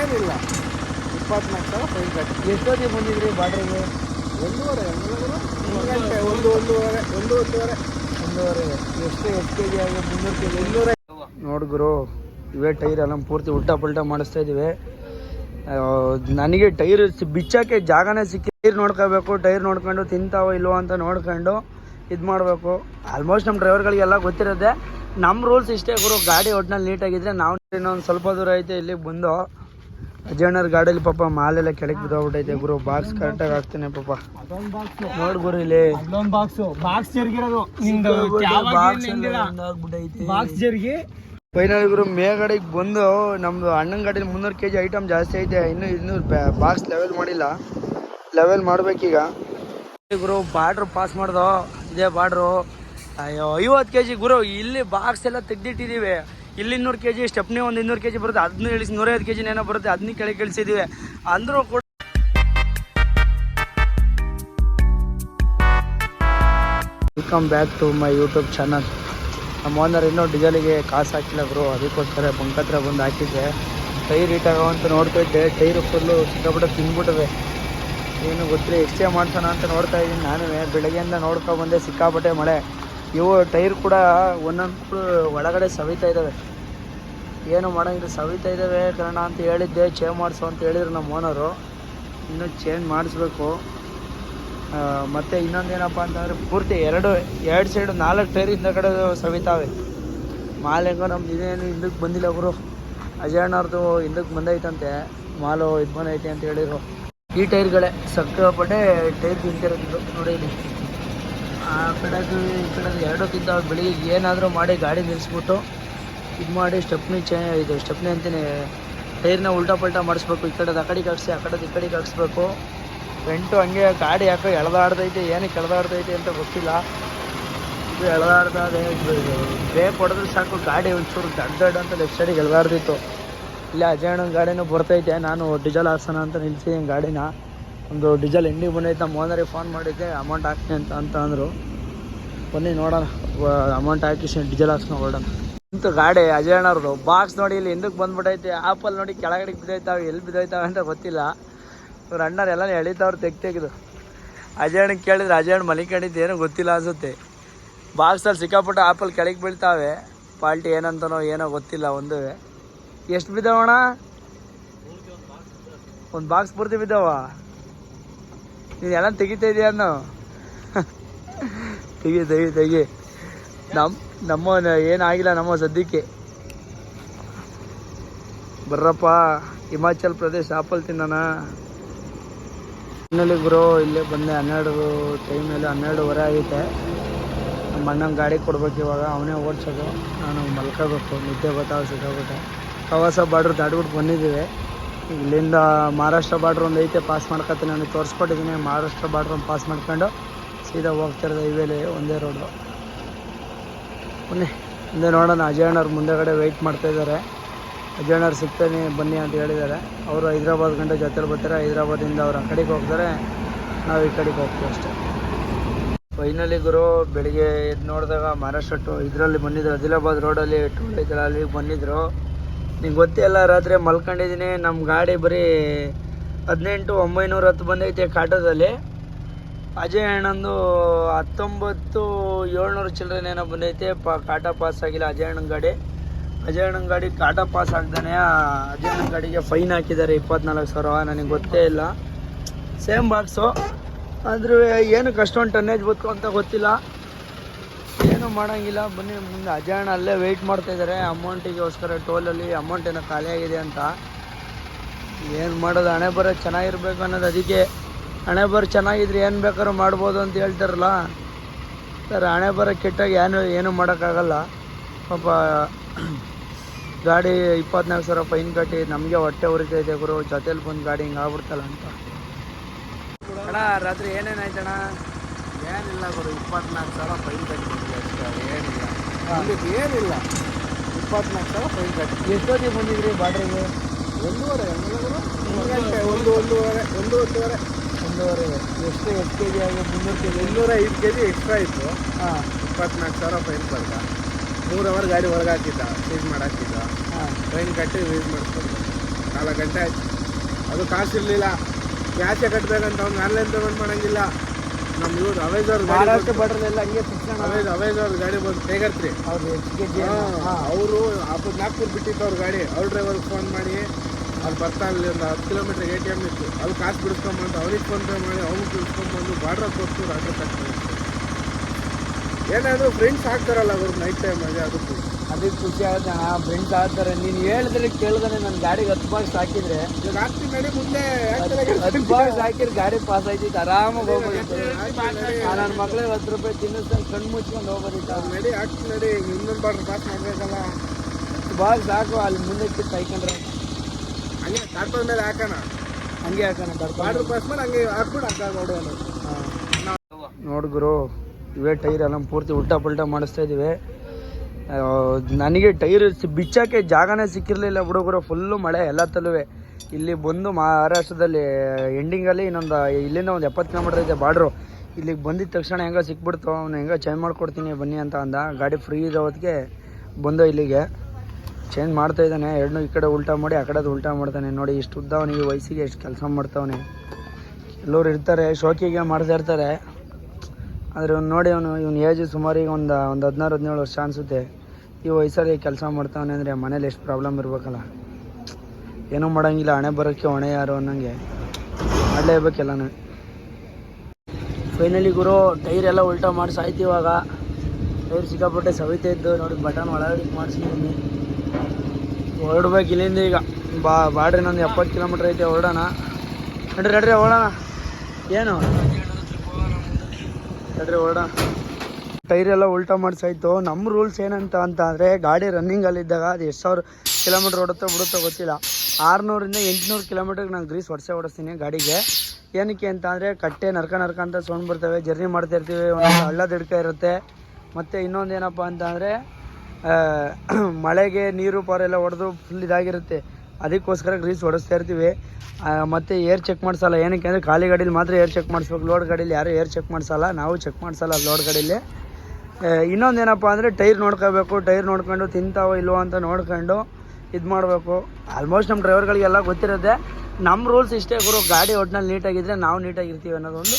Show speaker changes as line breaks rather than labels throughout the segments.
ಏನಿಲ್ಲ. ಇಪ್ಪತ್ನಾಲ್ಕು ಸಾವಿರ ಫೈನ್ ಕಟ್ಟಿ
ಎಷ್ಟೊತ್ತಿಗೆ ಬಂದಿದ್ರಿ ಬಾಡ್ರಿಗೆ
ಒಂದೂವರೆ ಒಂದು ಗಂಟೆ ಒಂದು ಒಂದೂವರೆ ಒಂದು ಒಂದೂವರೆ
ಒಂದೂವರೆ. ಎಷ್ಟು ಎಷ್ಟು ಕೆ ಜಿ ಆಗಿ ಮುನ್ನೂರು ಕೆ ಜಿ ನೋಡಿ ಗುರು, ಇವೇ ಟೈರ್ ಎಲ್ಲ ಪೂರ್ತಿ ಉಲ್ಟಾ ಪಲ್ಟಾ ಮಾಡಿಸ್ತಾ ಇದ್ದೀವಿ. ನನಗೆ ಟೈರ್ ಬಿಚ್ಚಕ್ಕೆ ಜಾಗನೇ ಸಿಕ್ಕಿ, ಟೈರ್ ನೋಡ್ಕೋಬೇಕು, ಟೈರ್ ನೋಡ್ಕೊಂಡು ತಿಂತಾವ ಇಲ್ವೋ ಅಂತ ನೋಡ್ಕೊಂಡು ಇದು ಮಾಡಬೇಕು. ಆಲ್ಮೋಸ್ಟ್ ನಮ್ಮ ಡ್ರೈವರ್ಗಳಿಗೆಲ್ಲ ಗೊತ್ತಿರುತ್ತೆ. ನಮ್ಮ ರೂಲ್ಸ್ ಇಷ್ಟೇ ಗುರು, ಗಾಡಿ ಒಟ್ಟಿನಲ್ಲಿ ನೀಟಾಗಿದ್ದರೆ ನಾವು ಇನ್ನೊಂದು ಸ್ವಲ್ಪ ದೂರ ಐತೆ ಇಲ್ಲಿ ಬಂದು ಅಜಯಣ್ಣರ ಗಾಡಿಲಿ ಪಾಪ ಮಾಲೆಲ್ಲ ಕೆಳಗೆ ಬಿದ್ದೋಗ್ಬಿಟ್ಟೈತೆ ಗುರು. ಬಾಕ್ಸ್ ಕರೆಕ್ಟಾಗಿ ಹಾಕ್ತೇನೆ ಪಾಪ. ನೋಡ್ ಗುರು ಇಲ್ಲಿ.
ಬಾಕ್ಸ್ ಬಾಕ್ಸ್ ಜರುಗಿರೋದು.
ಬಾಕ್ಸ್
ಜರುಗಿ.
ಫೈನಲ್ ಗುರು ಮೇಗಡೆಗೆ ಬಂದು ನಮ್ದು ಅಣ್ಣನ ಗಾಡಿಲಿ ಮುನ್ನೂರು ಕೆಜಿ ಐಟಮ್ ಜಾಸ್ತಿ ಐತೆ. ಇನ್ನು ಇನ್ನೂ ಬಾಕ್ಸ್ ಲೆವೆಲ್ ಮಾಡಿಲ್ಲ. ಲೆವೆಲ್ ಮಾಡ್ಬೇಕೀಗ. ಗುರು ಬಾರ್ಡ್ರ್ ಪಾಸ್ ಮಾಡ್ದೋ. ಇದೇ ಬಾರ್ಡ್ರು ಅಯ್ಯೋ ಐವತ್ತು ಕೆ ಜಿ ಗುರು ಇಲ್ಲಿ ಬಾಕ್ಸ್ ಎಲ್ಲ ತೆಗ್ದಿಟ್ಟಿದ್ದೀವಿ ಇಲ್ಲಿ ಇನ್ನೂರು ಕೆ ಜಿ ಸ್ಟೆಪ್ನಿ ಒಂದು ಇನ್ನೂರು ಕೆ ಜಿ ಬರುತ್ತೆ. ಅದನ್ನ ಇಳಿಸಿ ನೂರೈವತ್ತು ಕೆ ಜಿನ ಏನೋ ಬರುತ್ತೆ. ಅದನ್ನ ಕೆಳಗೆ ಇಳಿಸಿದ್ದೀವಿ ಅಂದರೂ ಕೂಡ welcome back to my YouTube channel ನಮ್ಮ ಓನರ್ ಇನ್ನೂ ಡೀಸೆಲಿಗೆ ಕಾಸು ಹಾಕಿಲ್ಲ ಬ್ರು ಅದಕ್ಕೋಸ್ಕರ ಬಂಕ್ ಹತ್ರ ಬಂದು ಹಾಕಿದ್ದೆ. ಟೈರ್ ಇಟ್ಟಾಗೋ ಅಂತ ನೋಡ್ತಾಯಿದ್ದೆ ಟೈರು ಫುಲ್ಲು ಸಿಕ್ಕಾಬಿಟ್ಟು ತಿಂದ್ಬಿಟ್ಟಿದೆ ಏನು ಗೊತ್ತಿಲ್ಲ ಎಕ್ಸ್ಚೇಂಜ್ ಮಾಡ್ಸೋಣ ಅಂತ ನೋಡ್ತಾ ಇದ್ದೀನಿ. ನಾನು ಬೆಳಗ್ಗೆಯಿಂದ ನೋಡ್ಕೊ ಬಂದೆ. ಸಿಕ್ಕಾಪಟ್ಟೆ ಮಳೆ. ಇವು ಟೈರ್ ಕೂಡ ಒಂದೊಂದು ಒಳಗಡೆ ಸವಿತಾ ಇದ್ದಾವೆ ಏನು ಮಾಡೋಂಗಿಲ್ಲ ಸವಿತಾ ಇದ್ದಾವೆ ಕಾರಣ ಅಂತ ಹೇಳಿದ್ದೆ ಚೇಂಜ್ ಮಾಡಿಸು ಅಂತ ಹೇಳಿದ್ರು ನಮ್ಮ ಓನರು ಇನ್ನೂ ಚೇಂಜ್ ಮಾಡಿಸ್ಬೇಕು. ಮತ್ತು ಇನ್ನೊಂದು ಇನ್ನೊಂದೇನಪ್ಪ ಅಂತಂದರೆ ಪೂರ್ತಿ ಎರಡು ಎರಡು ಸೈಡು ನಾಲ್ಕು ಟೈರ್ ಇಂದ ಕಡೆ ಸವಿತಾವೆ. ಮಾಲ್ ಹೆಂಗೋ ನಮ್ದು ಇದೇನು ಹಿಂದಕ್ಕೆ ಬಂದಿಲ್ಲ ಅವರು ಅಜಯಣ್ಣವ್ರದ್ದು ಹಿಂದಕ್ಕೆ ಬಂದೈತಂತೆ. ಮಾಲು ಇದು ಬಂದೈತೆ ಅಂತ ಹೇಳಿದ್ರು. ಈ ಟೈರ್ಗಳೇ ಸಕ್ಕಪಟ್ಟೆ ಟೈರ್ ತಿಂತಿರೋದು ನೋಡಿ ಆ ಕಡೆದು ಈ ಕಡೆದು ಎರಡೂ ತಿಂತಾವೆ ಬೆಳಿಗ್ಗೆ ಏನಾದರೂ ಮಾಡಿ ಗಾಡಿ ನಿಲ್ಲಿಸ್ಬಿಟ್ಟು ಇದು ಮಾಡಿ ಸ್ಟೆಪ್ನಿ ಚೇ, ಇದು ಸ್ಟೆಪ್ನಿ ಅಂತೀನಿ, ಟೈರ್ನ ಉಲ್ಟಾ ಪಲ್ಟಾ ಮಾಡಿಸ್ಬೇಕು, ಈ ಕಡೆದು ಆ ಕಡೆಗೆ ಹಾಕ್ಸಿ ಆ ಕಡೆದು ಈ ಕಡೆಗೆ ಹಾಕ್ಸ್ಬೇಕು ಫ್ರೆಂಟು ಹಂಗೆ ಗಾಡಿ ಯಾಕೋ ಎಳದಾಡ್ದೈತೆ, ಏನಕ್ಕೆ ಎಳ್ದಾಡ್ತೈತೆ ಅಂತ ಗೊತ್ತಿಲ್ಲ. ಇದು ಎಳ್ದಾಡ್ತದೆ ಬ್ರೇಕ್ ಹೊಡೆದ್ರೆ ಸಾಕು, ಗಾಡಿ ಒಂಚೂರು ದಡ್ಡ ದಡ್ಡ ಅಂತ ಲೆಫ್ಟ್ ಸೈಡಿಗೆ ಎಳ್ದಾಡ್ತಿತ್ತು ಇಲ್ಲ ಅಣ್ಣನ ಗಾಡಿನೂ ಬರ್ತೈತೆ, ನಾನು ಡೀಸೆಲ್ ಹಾಕ್ಸೋಣ ಅಂತ ನಿಲ್ಸಿದ್ದೀನಿ ಗಾಡಿನ. ಒಂದು ಡೀಸೆಲ್ ಎಂಡಿಗೆ ಬಂದೈತೆ ನಮ್ಮ ಓನರಿಗೆ ಫೋನ್ ಮಾಡಿದ್ದೆ ಅಮೌಂಟ್ ಹಾಕ್ತೀನಿ ಅಂತ ಅಂತ ಅಂದರು. ಬನ್ನಿ ನೋಡೋಣ ಅಮೌಂಟ್ ಹಾಕಿ ಡೀಸೆಲ್ ಹಾಕ್ಸ್ಕೊಂಡು ಹೊರಡೋಣ. ಅಂತ ಗಾಡಿ ಅಜಯಣ್ಣವ್ರದ್ದು ಬಾಕ್ಸ್ ನೋಡಿ ಇಲ್ಲಿ ಹಿಂದಕ್ಕೆ ಬಂದ್ಬಿಟ್ಟೈತೆ ಆಪಲ್ ನೋಡಿ ಕೆಳಗಡೆ ಬಿದ್ದೈತಾವೆ, ಎಲ್ಲಿ ಬಿದ್ದೈತಾವೆ ಅಂತ ಗೊತ್ತಿಲ್ಲ. ಇವ್ರ ಅಣ್ಣರು ಎಲ್ಲ ಎಳಿತಾವ್ರು ತೆಗ್ ತೆಗೆದು ಅಜಯಣ್ಣಗೆ ಕೇಳಿದ್ರೆ ಅಜಯಣ್ಣ ಮಲಿಕೊಂಡಿದ್ದು ಏನೂ ಗೊತ್ತಿಲ್ಲ ಅನ್ಸುತ್ತೆ. ಬಾಕ್ಸಲ್ಲಿ ಸಿಕ್ಕಾಪಟ್ಟು ಆಪಲ್ ಕೆಳಗೆ ಬೀಳ್ತಾವೆ. ಪಾಲ್ಟಿ ಏನಂತನೋ ಏನೋ ಗೊತ್ತಿಲ್ಲ ಒಂದು. ಎಷ್ಟು ಬಿದ್ದಾವಣ್ಣ? ಒಂದು ಬಾಕ್ಸ್ ಪೂರ್ತಿ ಬಿದ್ದಾವ? ನೀನು ಎಲ್ಲ ತೆಗಿತಾ ಇದೆಯಾ ಅನ್ನೋ? ತೆಗಿ ತೆಗಿ ತೆಗಿ. ನಮ್ಮ ನಮ್ಮ ಏನಾಗಿಲ್ಲ ನಮ್ಮ ಸದ್ಯಕ್ಕೆ. ಬರ್ರಪ್ಪ, ಹಿಮಾಚಲ್ ಪ್ರದೇಶ್ ಆಪಲ್ ತಿನ್ನೋಣ. ಇನ್ನಲ್ಲಿ ಗುರು, ಇಲ್ಲೇ ಬಂದೆ. ಹನ್ನೆರಡು ಟೈಮಲ್ಲಿ ಹನ್ನೆರಡುವರೆ ಆಗೈತೆ. ನಮ್ಮ ಅಣ್ಣನ ಗಾಡಿ ಕೊಡ್ಬೇಕು ಇವಾಗ. ಅವನೇ ಓಡಿಸೋದು. ನಾನು ಮಲ್ಕೋಬೇಕು. ನಿದ್ದೆ ಬರ್ತಾವೆ ಸಿಕ್ಕಾಬಿಟ್ಟೆ ಪ್ರವಾಸ ಬಾರ್ಡ್ರ್ ದಾಟ್ಬಿಟ್ಟು ಬಂದಿದ್ದೀವಿ. ಇಲ್ಲಿಂದ ಮಹಾರಾಷ್ಟ್ರ ಬಾರ್ಡ್ರ್ ಒಂದು ಐತೆ ಪಾಸ್ ಮಾಡ್ಕೊತೀನಿ ನನಗೆ ತೋರಿಸ್ಕೊಟ್ಟಿದ್ದೀನಿ ಮಹಾರಾಷ್ಟ್ರ ಬಾರ್ಡ್ರ್ ಪಾಸ್ ಮಾಡ್ಕೊಂಡು ಸೀದಾ ಹೋಗ್ತಿರೋದು ಹೈವೇಲಿ ಒಂದೇ ರೋಡು ಬನ್ನಿ ಮುಂದೆ ನೋಡೋಣ. ಅಜಯಣ್ಣವ್ರು ಮುಂದೆಗಡೆ ವೆಯ್ಟ್ ಮಾಡ್ತಾ ಇದ್ದಾರೆ. ಅಜಯಣ್ಣವ್ರು ಸಿಗ್ತಾನೆ, ಬನ್ನಿ ಅಂತ ಹೇಳಿದ್ದಾರೆ. ಅವರು ಹೈದ್ರಾಬಾದ್ ಗಂಟೆ ಜೊತೆಲಿ ಬರ್ತಾರೆ. ಹೈದ್ರಾಬಾದಿಂದ ಅವ್ರು ಆ ಕಡೆಗೆ ಹೋಗ್ತಾರೆ. ನಾವು ಈ ಕಡೆಗೆ ಹೋಗ್ತೀವಿ ಅಷ್ಟೇ. ಫೈನಲಿ ಗುರು, ಬೆಳಿಗ್ಗೆ ಎದ್ದು ನೋಡಿದಾಗ ಮಹಾರಾಷ್ಟ್ರ ಟು ಇದರಲ್ಲಿ ಬಂದಿದ್ರು ಆದಿಲಾಬಾದ್ ರೋಡಲ್ಲಿ ಟೋಲ್ ಐತಲ್ಲ ಅಲ್ಲಿಗೆ ಬಂದಿದ್ರು. ನಿಂಗೆ ಗೊತ್ತೇ ಇಲ್ಲ, ರಾತ್ರಿ ಮಲ್ಕೊಂಡಿದ್ದೀನಿ ನಮ್ಮ ಗಾಡಿ ಬರೀ ಹದಿನೆಂಟು, ಒಂಬೈನೂರ ಹತ್ತು ಬಂದೈತೆ ಕಾಟೋದಲ್ಲಿ. ಅಜಯ್ ಅಣ್ಣಂದು ಹತ್ತೊಂಬತ್ತು, ಏಳ್ನೂರು ಚಿಲ್ಲರೆನೇನೋ ಬಂದೈತೆ. ಪ, ಕಾಟ ಪಾಸ್ ಆಗಿಲ್ಲ ಅಜಯ್ ಅಣ್ಣನ ಗಾಡಿ. ಅಜಯ್ ಅಣ್ಣನ ಗಾಡಿ ಕಾಟ ಪಾಸ್ ಆಗ್ದಾನೆ, ಅಜಯ್ ಅಣ್ಣನ ಗಾಡಿಗೆ ಫೈನ್ ಹಾಕಿದ್ದಾರೆ ಇಪ್ಪತ್ನಾಲ್ಕು ಸಾವಿರ. ನನಗೆ ಗೊತ್ತೇ ಇಲ್ಲ. Same box. ಆದರೂ ಏನಕ್ಕೆ ಅಷ್ಟೊಂದು ಟನ್ನೇಜ್ ಬತ್ತು ಅಂತ ಗೊತ್ತಿಲ್ಲ. ಏನು ಮಾಡೋಂಗಿಲ್ಲ. ಬನ್ನಿ ಮುಂದೆ ಅಜಯ್ ಅಣ್ಣ ಅಲ್ಲೇ ವೆಯ್ಟ್ ಮಾಡ್ತಾ ಇದ್ದಾರೆ ಅಮೌಂಟಿಗೋಸ್ಕರ ಟೋಲಲ್ಲಿ ಅಮೌಂಟ್ ಏನೋ ಖಾಲಿಯಾಗಿದೆ ಆಗಿದೆ ಅಂತ. ಏನು ಮಾಡೋದು? ಹಣೆ ಬರೋ ಚೆನ್ನಾಗಿರ್ಬೇಕು ಅನ್ನೋದು ಅದಕ್ಕೆ. ಹಣೆ ಬರೋ ಚೆನ್ನಾಗಿದ್ರೆ ಏನು ಬೇಕಾದ್ರೂ ಮಾಡ್ಬೋದು ಅಂತ ಹೇಳ್ತಾರಲ್ಲ. ಸರ್ ಹಣೆ ಬರೋ ಕೆಟ್ಟಾಗ ಏನು ಏನು ಮಾಡೋಕ್ಕಾಗಲ್ಲ. ಪಾಪ ಗಾಡಿ ಇಪ್ಪತ್ನಾಲ್ಕು ಸಾವಿರ ಫೈನ್ ಕಟ್ಟಿ ನಮಗೆ ಹೊಟ್ಟೆ ಉರಿತೈತೆ ಗುರು. ಜೊತೆಲಿ ಬಂದು ಗಾಡಿ ಹಿಂಗೆ ಆಗ್ಬಿಡ್ತಲ್ಲ ಅಂತ. ಅಣ್ಣ ರಾತ್ರಿ ಏನೇನಾಯ್ತಣ್ಣ
ಏನಿಲ್ಲ ಗುರು ಇಪ್ಪತ್ನಾಲ್ಕು ಸಾವಿರ ಫೈನ್ ಅಷ್ಟೇ ಏನಿಲ್ಲ ಏನಿಲ್ಲ. ಇಪ್ಪತ್ನಾಲ್ಕು ಸಾವಿರ ಫೈನ್ ಕಟ್ಟಿ
ಎಷ್ಟೊತ್ತಿಗೆ ಬಂದಿದ್ರಿ ಬಾಡ್ರಿಗೆ?
ಒಂದೂವರೆ ಒಂದು ಗಂಟೆ ಒಂದು ಒಂದೂವರೆ ಒಂದು ಒಂದೂವರೆ.
ಒಂದೂವರೆ ಎಷ್ಟು ಎಷ್ಟು ಕೆ ಜಿ ಆಗಿ ಮುನ್ನೂರು ಕೆ ಜಿ
ಇನ್ನೂರ ಐದು ಕೆ ಜಿ ಎಕ್ಸ್ಟ್ರಾ ಇತ್ತು.
ಹಾಂ.
ಇಪ್ಪತ್ನಾಲ್ಕು ಸಾವಿರ ಫೈನ್ ಬರ್ದ ಮೂರು ಅವರ್ ಗಾಡಿ ಒಳಗೆ ಹಾಕಿದ್ದ ಸೀಸ್ ಮಾಡಾಕಿದ್ದ
ಹಾಂ.
ಫೈನ್ ಕಟ್ಟಿ ಯೂಸ್ ಮಾಡಿಸ್ಕೊಂಡು ನಾಲ್ಕು ಗಂಟೆ ಆಯ್ತು. ಅದು ಕಾಸು ಇರಲಿಲ್ಲ ಕ್ಯಾಶೇ ಕಟ್ಟಬೇಕಂತ ಅವ್ನು ಆನ್ಲೈನ್ ಪೇಮೆಂಟ್ ಮಾಡೋಂಗಿಲ್ಲ. ನಮ್ಮ ಇವ್ರು ಅವೇಜ್ ಅವ್ರ ಗಾಡಿ
ಮಹಾರಾಷ್ಟ್ರ ಬಾರ್ಡ್ರಲ್ಲೆಲ್ಲ ಹಂಗೆ ಶಿಕ್ಷಣ
ಅವೇಜ್ ಅವೇಜ್ ಗಾಡಿ ಬಂದು
ಎಚ್ ಕೆ ಜಿ
ಅವರು ಅಪ್ಪ ನಾಗ್ಪುರ್ ಬಿಟ್ಟಿತ್ತು ಅವ್ರ ಗಾಡಿ. ಅವ್ರ ಡ್ರೈವರ್ಗೆ ಫೋನ್ ಮಾಡಿ ಅಲ್ಲಿ ಬರ್ತಾ ಇಲ್ಲಿ ಒಂದು ಹತ್ತು ಕಿಲೋಮೀಟ್ರ್ ಎ ಟಿ ಎಂ ಇತ್ತು. ಅಲ್ಲಿ ಕಾಸು ಬಿಡಿಸ್ಕೊಂಬಂದು ಅವ್ರಿಗೆ ಫೋನ್ ಪೇ ಮಾಡಿ ಅವ್ನಿಗೆ ಬಿಡಿಸ್ಕೊಂಬಂದು ಬಾರ್ಡ್ರ ಕೊಟ್ಟು ಅಡ್ರೆಸ್ ಹಾಕ್ತಾರೆ ಏನಾದರೂ ಫ್ರೆಂಡ್ಸ್ ಹಾಕ್ತಾರಲ್ಲ ಅವ್ರು ನೈಟ್ ಟೈಮ್ ಅದೇ ಅದಕ್ಕೂ.
ಅದಕ್ಕೆ ಖುಷಿ ಆಗುತ್ತೆ ಅಣ್ಣ ಫ್ರೆಂಡ್ಸ್ ಆಗ್ತಾರೆ. ನೀನು ಹೇಳಿದ್ರೆ ಕೇಳ್ದಾನೆ ನನ್ನ ಗಾಡಿಗೆ ಹತ್ತು ಬಾಕ್ಸ್ ಹಾಕಿದ್ರೆ.
ನಡಿ
ಹತ್ತು ಬಾಕ್ಸ್ ಹಾಕಿದ್ರೆ ಗಾಡಿ ಪಾಸ್ ಆಯ್ತಿತ್ತು. ಆರಾಮಾಗಿ ಹೋಗ್ಬೋದಿತ್ತು ನನ್ನ ಮಕ್ಳಿಗೆ ಹತ್ತು ರೂಪಾಯಿ ತಿನ್ನಿಸ್ದಂಗೆ ಕಣ್ಣು ಮುಚ್ಕೊಂಡು ಹೋಗ್ಬೋದಿತ್ತು?
ನಡಿ ಆಗ್ತೀನಿ ನಡಿ. ಇನ್ನೊಂದು ಬಾಟ್ರ್ ಪಾಸ್ ಮಾಡಬೇಕಲ್ಲ.
ಹತ್ತು ಬಾಕ್ಸ್ ಹಾಕು ಅಲ್ಲಿ ಮುಂದೆ ಕಿತ್ತು ಹಾಕೊಂಡ್ರೆ
ಹಂಗೆ ಕಾರ್ಪಲ್ ಮೇಲೆ ಹಾಕೋಣ.
ಹಂಗೆ ಹಾಕೋಣ
ಬಾರ್ಡ್ರ್ ಪಾಸ್ ಮಾಡಿ ಹಂಗೆ ಹಾಕ್ಬಿಟ್ಟು ಹಗ್ಗ ನೋಡೋಣ
ನೋಡು ಗುರು ಇವೇ ಟೈರ್ ಎಲ್ಲ ಪೂರ್ತಿ ಉಲ್ಟಾ ಪಲ್ಟಾ ಮಾಡಿಸ್ತಾ ಇದೀವಿ ಆ, ನನಗೆ ಟೈರ್ ಬಿಚ್ಚಕ್ಕೆ ಜಾಗನೇ ಸಿಕ್ಕಿರಲಿಲ್ಲ ಹುಡುಗರು ಫುಲ್ಲು ಮಳೆ ಎಲ್ಲ ತಲುವೆ. ಇಲ್ಲಿ ಬಂದು ಮಹಾರಾಷ್ಟ್ರದಲ್ಲಿ ಎಂಡಿಂಗಲ್ಲಿ ಇನ್ನೊಂದು, ಇಲ್ಲಿಂದ ಒಂದು ಎಪ್ಪತ್ತು ಕಿಲೋಮೀಟರ್ ಇದೆ ಬಾರ್ಡ್ರು. ಇಲ್ಲಿಗೆ ಬಂದಿದ ತಕ್ಷಣ ಹೆಂಗೋ ಸಿಕ್ಬಿಡ್ತು, ಅವ್ನು ಹೆಂಗೋ ಚೇಂಜ್ ಮಾಡ್ಕೊಡ್ತೀನಿ, ಬನ್ನಿ ಅಂತ ಅಂದ. ಗಾಡಿ ಫ್ರೀ ಇರೋದಕ್ಕೆ ಬಂದು ಇಲ್ಲಿಗೆ ಚೇಂಜ್ ಮಾಡ್ತಾ ಇದ್ದಾನೆ. ಎರಡನ್ನೂ ಈ ಕಡೆ ಉಲ್ಟಾ ಮಾಡಿ, ಆ ಕಡೆದು ಉಲ್ಟಾ ಮಾಡ್ತಾನೆ. ನೋಡಿ, ಇಷ್ಟು ಉದ್ದ ಅವನಿಗೆ ವಯಸ್ಸಿಗೆ ಎಷ್ಟು ಕೆಲಸ ಮಾಡ್ತಾವನೆ. ಎಲ್ಲರೂ ಇರ್ತಾರೆ, ಶೋಕಿಗೆ ಮಾಡ್ತಾ ಇರ್ತಾರೆ. ಆದರೆ ಅವ್ನು ನೋಡಿ ಅವನು ಇವ್ನ ಏಜ್ ಸುಮಾರಿಗೆ ಒಂದು ಒಂದು ಹದಿನಾರು, ಹದಿನೇಳು ವರ್ಷ ಅನಿಸುತ್ತೆ. ಈ ವಯಸ್ಸಲ್ಲಿ ಕೆಲಸ ಮಾಡ್ತಾವನೆ ಅಂದರೆ ಮನೇಲಿ ಎಷ್ಟು ಪ್ರಾಬ್ಲಮ್ ಇರಬೇಕಲ್ಲ. ಏನೂ ಮಾಡೋಂಗಿಲ್ಲ, ಹಣೆ ಬರೋಕ್ಕೆ ಹೊಣೆ ಯಾರು ಅನ್ನಂಗೆ. ಮಾಡಲೇಬೇಕೆಲ್ಲನೂ ಫೈನಲಿ ಗುರು ಟೈರ್ ಎಲ್ಲ ಉಲ್ಟಾ ಮಾಡಿಸಿ ಆಯ್ತು ಇವಾಗ. ಟೈರ್ ಸಿಕ್ಕಾಪಟ್ಟೆ ಸವಿತಾ ಇದ್ದು, ನೋಡಿ ಬಟನ್ ಒಳಗಡೆ ಮಾಡಿಸಿದ್ದೀನಿ. ಹೊರಡ್ಬೇಕು ಇಲ್ಲಿಂದ ಈಗ. ಬಾ, ಬಾಡ್ರಿ ನಂದು ಎಪ್ಪತ್ತು ಕಿಲೋಮೀಟ್ರ್ ಐತೆ, ಹೊರಡೋಣ. ನಡ್ರಿ ನಡ್ರಿ, ಹೊರಡೋಣ. ಏನು? ನಡ್ರಿ ಹೊರಡ ಟೈರ್ ಎಲ್ಲ ಉಲ್ಟಾ ಮಾಡಿಸಾಯ್ತು. ನಮ್ಮ ರೂಲ್ಸ್ ಏನಂತ ಅಂತ ಅಂದರೆ ಗಾಡಿ ರನ್ನಿಂಗಲ್ಲಿದ್ದಾಗ ಅದು ಎಷ್ಟು ಸಾವಿರ ಕಿಲೋಮೀಟ್ರ್ ಓಡುತ್ತೋ ಬಿಡುತ್ತೋ ಗೊತ್ತಿಲ್ಲ. ಆರುನೂರಿಂದ ಎಂಟುನೂರು ಕಿಲೋಮೀಟ್ರಿಗೆ ನಾನು ಗ್ರೀಸ್ ಹೊಡೆಸೆ ಓಡಿಸ್ತೀನಿ ಗಾಡಿಗೆ. ಏನಕ್ಕೆ ಅಂತ ಅಂದರೆ ಕಟ್ಟೆ ನರ್ಕ ನರ್ಕ ಅಂತ ಸೌಂಡ್ ಬರ್ತವೆ. ಜರ್ನಿ ಮಾಡ್ತಾ ಇರ್ತೀವಿ ಒಂದು ಹಳ್ಳ ದಿಡ್ಕ ಇರುತ್ತೆ. ಮತ್ತು ಇನ್ನೊಂದು ಏನಪ್ಪ ಅಂತ ಅಂದರೆ ಮಳೆಗೆ ನೀರು ಪಾರೆಲ್ಲ ಹೊಡೆದು ಫುಲ್ ಇದಾಗಿರುತ್ತೆ. ಅದಕ್ಕೋಸ್ಕರ ಗ್ರೀಸ್ ಹೊಡಿಸ್ತಾ ಇರ್ತೀವಿ. ಮತ್ತೆ ಏರ್ ಚೆಕ್ ಮಾಡಿಸಲ್ಲ. ಏನಕ್ಕೆ ಅಂದರೆ ಖಾಲಿ ಗಾಡೀಲಿ ಮಾತ್ರ ಏರ್ ಚೆಕ್ ಮಾಡಿಸ್ಬೇಕು. ಲೋಡ್ ಗಾಡೀಲಿ ಯಾರು ಏರ್ ಚೆಕ್ ಮಾಡಿಸಲ್ಲ. ನಾವು ಚೆಕ್ ಮಾಡಿಸಲ್ಲ ಲೋಡ್ ಗಾಡೀಲಿ. ಇನ್ನೊಂದು ಏನಪ್ಪ ಅಂದರೆ ಟೈರ್ ನೋಡ್ಕೋಬೇಕು. ಟೈರ್ ನೋಡ್ಕೊಂಡು ತಿಂತಾವೋ ಇಲ್ವೋ ಅಂತ ನೋಡ್ಕೊಂಡು ಇದು ಮಾಡಬೇಕು. ಆಲ್ಮೋಸ್ಟ್ ನಮ್ಮ ಡ್ರೈವರ್ಗಳಿಗೆಲ್ಲ ಗೊತ್ತಿರುತ್ತೆ. ನಮ್ಮ ರೂಲ್ಸ್ ಇಷ್ಟೇ ಗುರು. ಗಾಡಿ ಒಟ್ಟಿನಲ್ಲಿ ನೀಟಾಗಿದ್ದರೆ ನಾವು ನೀಟಾಗಿರ್ತೀವಿ ಅನ್ನೋದೊಂದು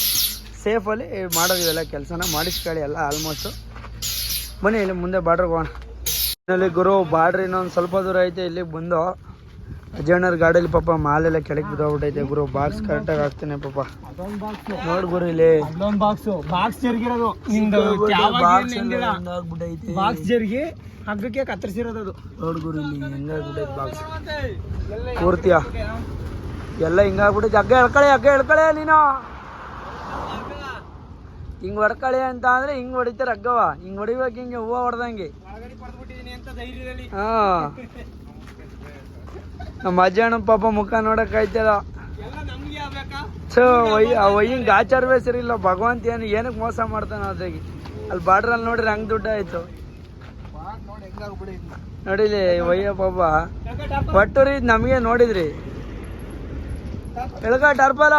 ಸೇಫಲ್ಲಿ ಮಾಡೋದು ಇವೆಲ್ಲ ಕೆಲಸನ ಮಾಡಿಸ್ಕೊಳ್ಳಿ ಎಲ್ಲ ಆಲ್ಮೋಸ್ಟು ಬನ್ನಿ ಇಲ್ಲಿ ಮುಂದೆ ಬಾರ್ಡ್ರಿಗೆ ಹೋಗೋಣ. ಇಲ್ಲಿ ಗುರು ಬಾಡ್ರಿ ಇನ್ನೊಂದು ಸ್ವಲ್ಪ ದೂರ ಐತೆ, ಇಲ್ಲಿಗೆ ಬಂದು. ಅಜಯಣ್ಣರ ಗಾಡಿಯಲ್ಲಿ ಪಾಪ ಮಾಲೆಲ್ಲ ಕೆಳಗೆ ಬಿದ್ದೋಗ್ಬಿಟ್ಟೈತೆ ಗುರು. ಬಾಕ್ಸ್ ಕರೆಕ್ಟಾಗಿ ಹಾಕ್ತೇನೆ ಪಾಪ. ನೋಡ್ ಗುರು ಇಲ್ಲಿ.
ಬಾಕ್ಸ್ ಬಾಕ್ಸ್ ಜರುಗಿರೋದು. ನಿಂದು
ಬಾಕ್ಸ್ ಹೆಂಗಾಗ್ಬಿಟ್ಟೈತೆ
ಬಾಕ್ಸ್ ಜರುಗಿ ಹಗ್ಗಕ್ಕೆ ಕತ್ತರಿಸಿರೋದು ಅದು.
ನೋಡ್ ಗುರು ಇಲ್ಲಿ ಹೆಂಗಾಗ್ಬಿಟ್ಟೈತೆ ಬಾಕ್ಸ್ ಪೂರ್ತಿಯ ಎಲ್ಲ ಹಿಂಗಾಗ್ಬಿಟ್ಟೈತೆ ಹಗ್ಗ ಎಳ್ಕಳೆ ಹಗ್ಗ ಎಳ್ಕಳೆ ನೀನು. ಹಿಂಗ್ ಹೊಡ್ಕಳೆ ಅಂತ ಅಂದ್ರೆ ಹಿಂಗ್ ಹೊಡಿತಾರೆ ಹಗ್ಗವ. ಹಿಂಗ್ ಹೊಡಿಬೇಕು ಹಿಂಗೆ ಹೂವು ಹೊಡ್ದಂಗೆ. ಹಾ. ನಮ್ಮ ಅಜ್ಜಣ್ಣ ಪಾಪ ಮುಖ ನೋಡಕ್ ಆಯ್ತಲ್ಲ ಸೊ ಆ ವಯ್ಯಂಗ್ ಗಾಚಾರವೇ ಇಲ್ಲ ಭಗವಂತ ಏನು ಏನಕ್ಕೆ ಮೋಸ ಮಾಡ್ತಾನ ಅದ್ರಾಗಿ. ಅಲ್ಲಿ ಬಾರ್ಡ್ರಲ್ಲಿ ನೋಡ್ರಿ ಹಂಗ್ ದುಡ್ಡು ಆಯ್ತು. ನೋಡಿಲಿ ಒಯ್ಯ ಪಾಪ. ಒಟ್ಟೂರಿ ನಮಗೆ ನೋಡಿದ್ರಿ. ಎಳ್ಕ, ಟರ್ಪಲ.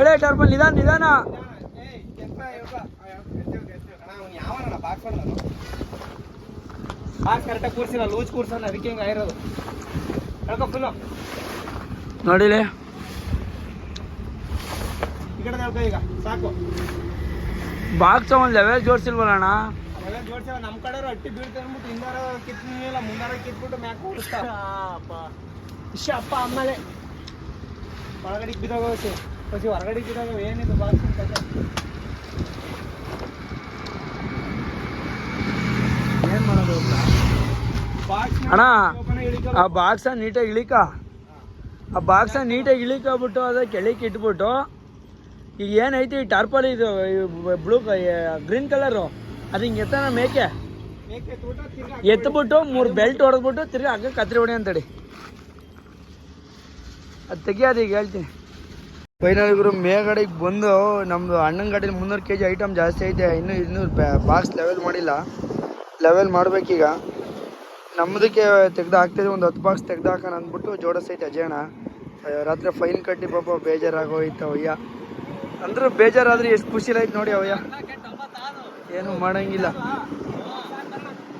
ಎಳೆ, ಟರ್ಪಲ್, ನಿಧಾನ ನಿಧಾನ.
ಬಾಕ್ಸ್ ಕರೆಕ್ಟಾಗಿ ಕೂರ್ಸಿಲ್ಲ ಲೂಸ್ ಕೂರ್ಸೋಣ ಅದಕ್ಕೆ ಹಿಂಗೆ ಆಗಿರೋದು. ಹೇಳ್ಕೊ ಫುಲ್ಲು
ನೋಡಿಲಿ.
ಈ ಕಡೆ ಹೇಳ್ಕೊ ಈಗ ಸಾಕು.
ಬಾಕ್ಸ್ ಒಂದು ಲೆವೆಲ್ ಜೋಡಿಸಿಲ್ವಲ್ಲ
ಅವೆಲ್ಲ ಜೋಡ್ಸೇವ ನಮ್ಮ ಕಡೆ ಅಟ್ಟಿ ಬೀಳ್ತಾರೆ ಅಂದ್ಬಿಟ್ಟು ಹಿಂದಾರ ಕಿತ್ನಿಲ್ಲ ಮುಂದಾರ ಕಿತ್ಬಿಟ್ಟು ಮ್ಯಾಕ್ ಓಡಿಸ್ತಾವ ಇಷ್ಟ ಅಪ್ಪ ಆಮೇಲೆ. ಒಳಗಡೆ ಬಿದ್ದೋಗ ಹೊಸಿ ಹೊರಗಡೆ ಬಿದ್ದೋಗ ಏನಿದು ಬಾಕ್ಸ್
ಏನು ಮಾಡೋದು? ಅಣ್ಣ, ಆ ಬಾಕ್ಸ ನೀಟಾಗಿ ಇಳಿಕ. ಆ ಬಾಕ್ಸ ನೀಟಾಗಿ ಇಳಿಕಬಿಟ್ಟು ಅದ ಕೆಳಕ್ಕೆ ಇಟ್ಬಿಟ್ಟು, ಈಗ ಏನೈತಿ ಈ ಟಾರ್ಪಲ್ ಇದು ಬ್ಲೂ ಗ್ರೀನ್ ಕಲರು ಅದು ಹಿಂಗೆ ಎತ್ತನ ಮೇಕೆ. ಎತ್ಬಿಟ್ಟು ಮೂರು ಬೆಲ್ಟ್ ಹೊಡೆದ್ಬಿಟ್ಟು ತಿರ್ಗಿ ಹಂಗೆ ಕತ್ರಿ ಹೊಡಿ ಅಂತಡಿ ಅದು ತೆಗಿಯೋದು ಈಗ ಹೇಳ್ತೀನಿ. ಫೈನಲ್ ಇಬ್ಬರು ಮೇಗಡೆಗೆ ಬಂದು ನಮ್ಮದು ಅಣ್ಣನ ಗಾಡೀಲಿ ಮುನ್ನೂರು ಕೆ ಜಿ ಐಟಮ್ ಜಾಸ್ತಿ ಐತೆ, ಇನ್ನೂ ಇನ್ನೂರು ಬಾಕ್ಸ್ ಲೆವೆಲ್ ಮಾಡಿಲ್ಲ. ಲೆವೆಲ್ ಮಾಡ್ಬೇಕೀಗ. ನಮ್ಮದಕ್ಕೆ ತೆಗ್ದು ಹಾಕ್ತಿದ್ವಿ ಒಂದು ಹತ್ತು ಬಾಕ್ಸ್ ತೆಗ್ದು ಹಾಕೋಣ ಅಂದ್ಬಿಟ್ಟು ಜೋಡಿಸೈತೆ ಅಜಯಣ ರಾತ್ರಿ ಫೈನ್ ಕಟ್ಟಿ ಪಾಪ ಬೇಜಾರಾಗೋಯ್ತು ಅವಯ್ಯ ಅಂದ್ರೆ ಬೇಜಾರಾದ್ರೆ ಎಷ್ಟು ಖುಷಿ ಆಯ್ತು ನೋಡಿ ಅವಯ್ಯ ಏನು ಮಾಡಂಗಿಲ್ಲ.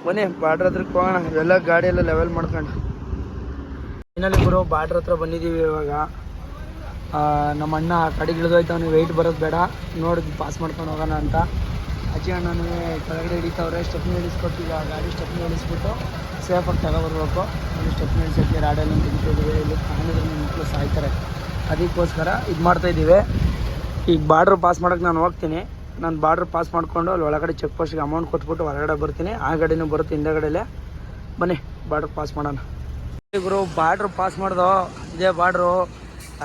ಬನ್ನಿ ಬಾಡ್ರ ಹತ್ರಕ್ಕೆ ಹೋಗೋಣ ಎಲ್ಲ ಗಾಡಿ ಎಲ್ಲ ಲೆವೆಲ್ ಮಾಡ್ಕೊಂಡು. ಫೈನಲಿ ಗುರು ಬಾಡ್ರ್ ಹತ್ರ ಬಂದಿದ್ದೀವಿ ಇವಾಗ. ಆ, ನಮ್ಮ ಅಣ್ಣ ಕಡೆಗೆ ಅವ್ನಿಗೆ ವೆಯ್ಟ್ ಬರೋದು ಬೇಡ. ನೋಡಿ ಪಾಸ್ ಮಾಡ್ಕೊಂಡು ಹೋಗೋಣ ಅಂತ. ಅಜ್ಜಿ ಅಣ್ಣನಿಗೆ ಕೆಳಗಡೆ ಹಿಡಿತಾವ್ರೆ ಸ್ಟೆಪ್ನಿ ಇಳಿಸ್ಕೊಟ್ಟಿಲ್ಲ ಗಾಡಿ ಸ್ಟೆಪ್ನಿ ಇಳಿಸ್ಬಿಟ್ಟು ಸೇಫಾಗಿ ತಗೊಬರ್ಬೇಕು ಒಂದು ಸ್ಟೆಪ್ನಿ ಇಳಿಸೋಕ್ಕೆ ರಾಡಲ್ಲಿ ತೆಗಿತಿದ್ದೀವಿ ಇಲ್ಲಿ ಕಾಣಿದ್ರೆ ನಿಮ್ಮ ಮಕ್ಕಳು ಸಾಯ್ತಾರೆ. ಅದಕ್ಕೋಸ್ಕರ ಇದು ಮಾಡ್ತಾಯಿದ್ದೀವಿ ಈಗ ಬಾರ್ಡ್ರ್ ಪಾಸ್ ಮಾಡೋಕ್ಕೆ ನಾನು ಹೋಗ್ತೀನಿ. ನಾನು ಬಾರ್ಡ್ರ್ ಪಾಸ್ ಮಾಡಿಕೊಂಡು ಅಲ್ಲಿ ಒಳಗಡೆ ಚೆಕ್ ಪೋಸ್ಟ್ಗೆ ಅಮೌಂಟ್ ಕೊಟ್ಬಿಟ್ಟು ಹೊರಗಡೆ ಬರ್ತೀನಿ. ಆ ಗಾಡಿನೂ ಬರುತ್ತೆ ಹಿಂದೆಗಡೆಲೆ. ಬನ್ನಿ, ಬಾರ್ಡ್ರ್ ಪಾಸ್ ಮಾಡೋಣ. ಗುರು, ಬಾರ್ಡ್ರ್ ಪಾಸ್ ಮಾಡ್ದೋ? ಇದೇ ಬಾರ್ಡ್ರು.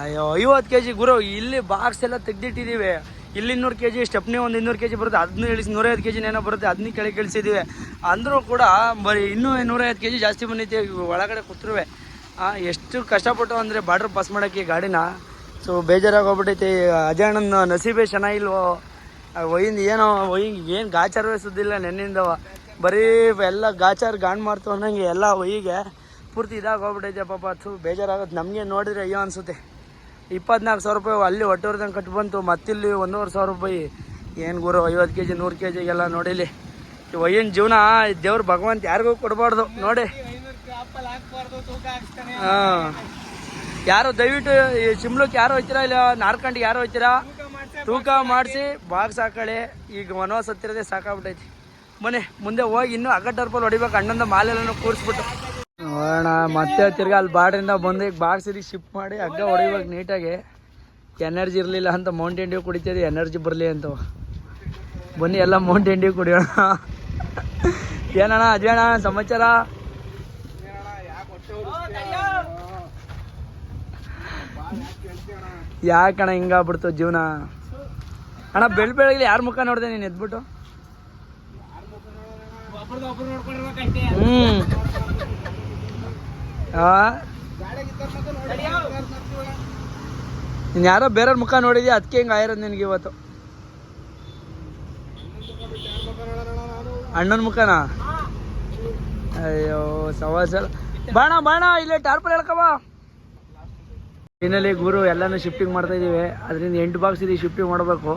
ಅಯ್ಯೋ, ಐವತ್ತು ಕೆ ಜಿ ಗುರು, ಇಲ್ಲಿ ಬಾಕ್ಸ್ ಎಲ್ಲ ತೆಗ್ದಿಟ್ಟಿದ್ದೀವಿ. ಇಲ್ಲಿ ಇನ್ನೂರು ಕೆ ಜಿ ಸ್ಟೆಪ್ನಿ ಒಂದು ಇನ್ನೂರು ಕೆ ಜಿ ಬರುತ್ತೆ. ಅದನ್ನ ಇಳಿಸಿ ನೂರೈವತ್ತು ಕೆ ಜಿನೇನೋ ಬರುತ್ತೆ. ಅದನ್ನ ಕೆಳಗೆ ಇಳಿಸಿದ್ದೀವಿ ಅಂದರೂ ಕೂಡ ಬರೀ ಇನ್ನೂ ನೂರೈವತ್ತು ಕೆ ಜಿ ಜಾಸ್ತಿ ಬಂದೈತೆ ಒಳಗಡೆ ಕೂತ್ರುವೆ. ಎಷ್ಟು ಕಷ್ಟಪಟ್ಟು ಅಂದರೆ ಬಾರ್ಡ್ರ್ ಪಾಸ್ ಮಾಡೋಕ್ಕೆ ಗಾಡಿನ. ಸೊ ಬೇಜಾರಾಗಿ ಅಜಯ್ ಅಣ್ಣನ ನಸೀಬೆ ಚೆನ್ನಾಗಿಲ್ವೋ ಒಯ್ಯಿಂದ ಏನೋ ಒಯ್ಯಿಂಗ್ ಏನು ಗಾಚಾರವೇ ಸುದ್ದಿಲ್ಲ ನೆನ್ನಿಂದವ ಬರೀ ಎಲ್ಲ ಗಾಚಾರ ಗಾಣ್ ಮಾಡ್ತು ಅನ್ನೋಂಗೆ ಎಲ್ಲ ಒಯ್ಯಿಗೆ ಪೂರ್ತಿ ಇದಾಗಿ ಹೋಗ್ಬಿಟ್ಟೈತೆ ಪಾಪ. ಅದು ಬೇಜಾರಾಗುತ್ತೆ ನಮಗೆ ನೋಡಿದ್ರೆ ಅಯ್ಯೋ ಅನಿಸುತ್ತೆ. ಇಪ್ಪತ್ನಾಲ್ಕು ಸಾವಿರ ರೂಪಾಯಿ ಅಲ್ಲಿ ಹೊಟ್ಟೆವ್ರದಂಗೆ ಕಟ್ಟು ಬಂತು, ಮತ್ತಿಲ್ಲಿ ಒಂದೂವರೆ ಸಾವಿರ ರೂಪಾಯಿ. ಏನು ಗುರು, ಐವತ್ತು ಕೆ ಜಿ ನೂರು ಕೆ ಜಿಗೆಲ್ಲ ನೋಡಿಲಿ. ಒಯ್ಯನ ಜೀವನ ದೇವ್ರ ಭಗವಂತ ಯಾರಿಗೂ ಕೊಡಬಾರ್ದು, ನೋಡಿ. ಹಾಂ. ಯಾರು ದಯವಿಟ್ಟು ಈ ಶಿಮ್ಲಕ್ಕೆ ಯಾರು ಹೋಯ್ತೀರಾ ಇಲ್ಲ ನಾರ್ಕಂಡಿಗೆ ಯಾರು ಹೋಗ್ತೀರಾ
ತೂಕ ಮಾಡ್ಸೆ
ಬಾಕ್ಸ್ ಹಾಕೊಳ್ಳಿ ಈಗ ವನವಾಸ ಹತ್ತಿರದೇ ಸಾಕಾಗ್ಬಿಟ್ಟೈತಿ ಮನೆ ಮುಂದೆ ಹೋಗಿ ಇನ್ನೂ ಅಗಟ್ಟರ್ಪಲ್ಲಿ ಹೊಡಿಬೇಕು, ಅಣ್ಣಂದ ಮಾಲೆಲ್ಲ ಕೂರಿಸ್ಬಿಟ್ಟು. ನೋಡೋಣ, ಮತ್ತೆ ತಿರ್ಗಾ ಅಲ್ಲಿ ಬಾಡ್ರಿಂದ ಬಂದು ಬಾಕ್ಸ್ ಇಲ್ಲಿ ಶಿಫ್ಟ್ ಮಾಡಿ ಹಗ್ಗ ಹೊಡಿಬೇಕು ನೀಟಾಗಿ ಎನರ್ಜಿ ಇರಲಿಲ್ಲ ಅಂತ ಮೌಂಟೇನ್ ಡ್ಯೂ ಕುಡಿತೀರಿ ಎನರ್ಜಿ ಬರಲಿ ಅಂತ. ಬನ್ನಿ, ಎಲ್ಲ ಮೌಂಟೇನ್ ಡ್ಯೂ ಕುಡಿಯೋಣ. ಏನಣ್ಣ, ಅಜಯಣ್ಣ, ಸಮಾಚಾರ? ಯಾಕಣ್ಣ ಹಿಂಗಾಗ್ಬಿಡ್ತು ಜೀವನ? ಅಣ್ಣ, ಬೆಳ್ ಬೆಳಗ್ಗೆ ಯಾರ ಮುಖ ನೋಡಿದೆ ನೀನು ಎದ್ಬಿಟ್ಟು?
ಒಬ್ರದ್ದು
ನೀನು ಯಾರೋ ಬೇರೆಯವ್ರ ಮುಖ ನೋಡಿದ್ಯಾ? ಅದಕ್ಕೆ ಹಿಂಗೆ ಆಗಿರೋದು ನಿನಗೆ ಇವತ್ತು? ಅಣ್ಣನ ಮುಖನಾ? ಅಯ್ಯೋ ಸವಾಸ ಬಾಣ ಬಾಣ, ಇಲ್ಲೇ ಟಾರ್ಪಲ್ ಹೇಳ್ಕವ ಫೈನಲಿ ಗುರು, ಎಲ್ಲನೂ ಶಿಫ್ಟಿಂಗ್ ಮಾಡ್ತಾ ಇದೀವಿ. ಅದರಿಂದ ಎಂಟು ಬಾಕ್ಸ್ ಇದೆ ಶಿಫ್ಟಿಂಗ್ ಮಾಡಬೇಕು.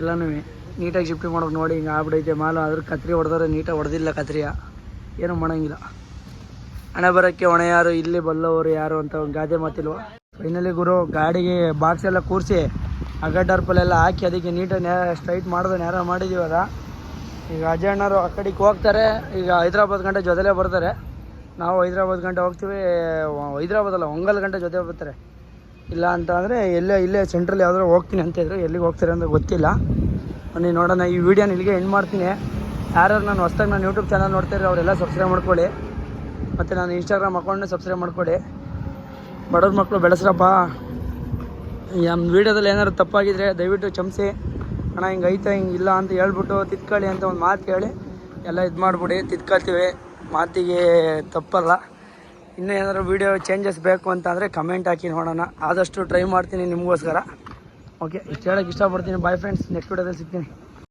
ಎಲ್ಲನೂ ನೀಟಾಗಿ ಶಿಫ್ಟಿಂಗ್ ಮಾಡೋಕೆ ನೋಡಿ, ಹಿಂಗೆ ಆಗ್ಬಿಡೈತೆ ಮಾಲು ಅದ್ರ ಕತ್ರಿ ಹೊಡೆದ್ರೆ ನೀಟಾಗಿ ಹೊಡೆದಿಲ್ಲ ಕತ್ರಿಯ. ಏನೂ ಮಾಡಂಗಿಲ್ಲ. ಹಣೆ ಬರೋಕ್ಕೆ ಹೊಣೆ ಯಾರು ಇಲ್ಲಿ ಬಲ್ಲವರು ಯಾರು ಅಂತ ಒಂದು ಗಾದೆ ಮಾತಿಲ್ವ? ಫೈನಲಿ ಗುರು, ಗಾಡಿಗೆ ಬಾಕ್ಸ್ ಎಲ್ಲ ಕೂರಿಸಿ ಅಗಡ್ಡರ್ಪಲ್ಲೆಲ್ಲ ಹಾಕಿ ಅದಕ್ಕೆ ನೀಟಾಗಿ ನೇ ಸ್ಟ್ರೈಟ್ ಮಾಡಿದ್ರೆ ನೇರ ಮಾಡಿದ್ದೀವಲ್ಲ ಈಗ ಅಜಯಣ್ಣರು ಆ ಕಡೆಗೆ ಹೋಗ್ತಾರೆ, ಈಗ ಹೈದ್ರಾಬಾದ್ ಗಂಟೆ ಜೊತೆಲೇ ಬರ್ತಾರೆ. ನಾವು ಹೈದ್ರಾಬಾದ್ ಗಂಟೆ ಹೋಗ್ತೀವಿ ಹೈದರಾಬಾದ್ ಹೈದ್ರಾಬಾದ್ ಅಲ್ಲ, ಒಂಗಲ್ ಗಂಟೆ ಜೊತೆ ಬರ್ತಾರೆ. ಇಲ್ಲ ಅಂತ ಅಂದರೆ ಎಲ್ಲೇ, ಇಲ್ಲೇ ಸೆಂಟ್ರಲ್ಲಿ ಯಾವ್ದಾದ್ರು ಹೋಗ್ತೀನಿ ಅಂತ ಇದ್ರು, ಎಲ್ಲಿಗೆ ಹೋಗ್ತಾರೆ ಅಂತ ಗೊತ್ತಿಲ್ಲ. ಬನ್ನಿ ನೋಡೋಣ, ಈ ವಿಡಿಯೋನ ಇಲ್ಲಿಗೆ ಎಂಡ್ ಮಾಡ್ತೀನಿ. ಯಾರು ನಾನು ಹೊಸ್ದಾಗಿ ನಾನು ಯೂಟ್ಯೂಬ್ ಚಾನಲ್ ನೋಡ್ತಾರೆ ಅವರೆಲ್ಲ ಸಬ್ಸ್ಕ್ರೈಬ್ ಮಾಡ್ಕೊಳ್ಳಿ. ಮತ್ತು ನಾನು ಇನ್ಸ್ಟಾಗ್ರಾಮ್ ಅಕೌಂಟ್ನ ಸಬ್ಸ್ಕ್ರೈಬ್ ಮಾಡಿಕೊಡಿ. ಬಡವ್ರ ಮಕ್ಕಳು ಬೆಳೆಸ್ರಪ್ಪ. ನಮ್ಮ ವೀಡಿಯೋದಲ್ಲಿ ಏನಾದ್ರು ತಪ್ಪಾಗಿದ್ರೆ ದಯವಿಟ್ಟು ಕ್ಷಮಿಸಿ. ಅಣ್ಣ, ಹಿಂಗೆ ಐತೆ, ಹಿಂಗೆ ಇಲ್ಲ ಅಂತ ಹೇಳ್ಬಿಟ್ಟು ತಿದ್ಕೊಳ್ಳಿ ಅಂತ ಒಂದು ಮಾತು ಹೇಳಿ. ಎಲ್ಲ ಇದು ಮಾಡಿಬಿಡಿ ತಿದ್ಕೊಳ್ತೀವಿ ಮಾತಿಗೆ ತಪ್ಪಲ್ಲ. ಇನ್ನೂ ಏನಾದರೂ ವೀಡಿಯೋ ಚೇಂಜಸ್ ಬೇಕು ಅಂತ ಅಂದರೆ ಕಮೆಂಟ್ ಹಾಕಿ ನೋಡೋಣ. ಆದಷ್ಟು ಟ್ರೈ ಮಾಡ್ತೀನಿ ನಿಮಗೋಸ್ಕರ. ಓಕೆ ಇಷ್ಟು ಹೇಳೋಕ್ಕೆ ಇಷ್ಟಪಡ್ತೀನಿ. ಬಾಯ್ ಫ್ರೆಂಡ್ಸ್ ನೆಕ್ಸ್ಟ್ ವೀಡಿಯೋದಲ್ಲಿ ಸಿಗ್ತೀನಿ.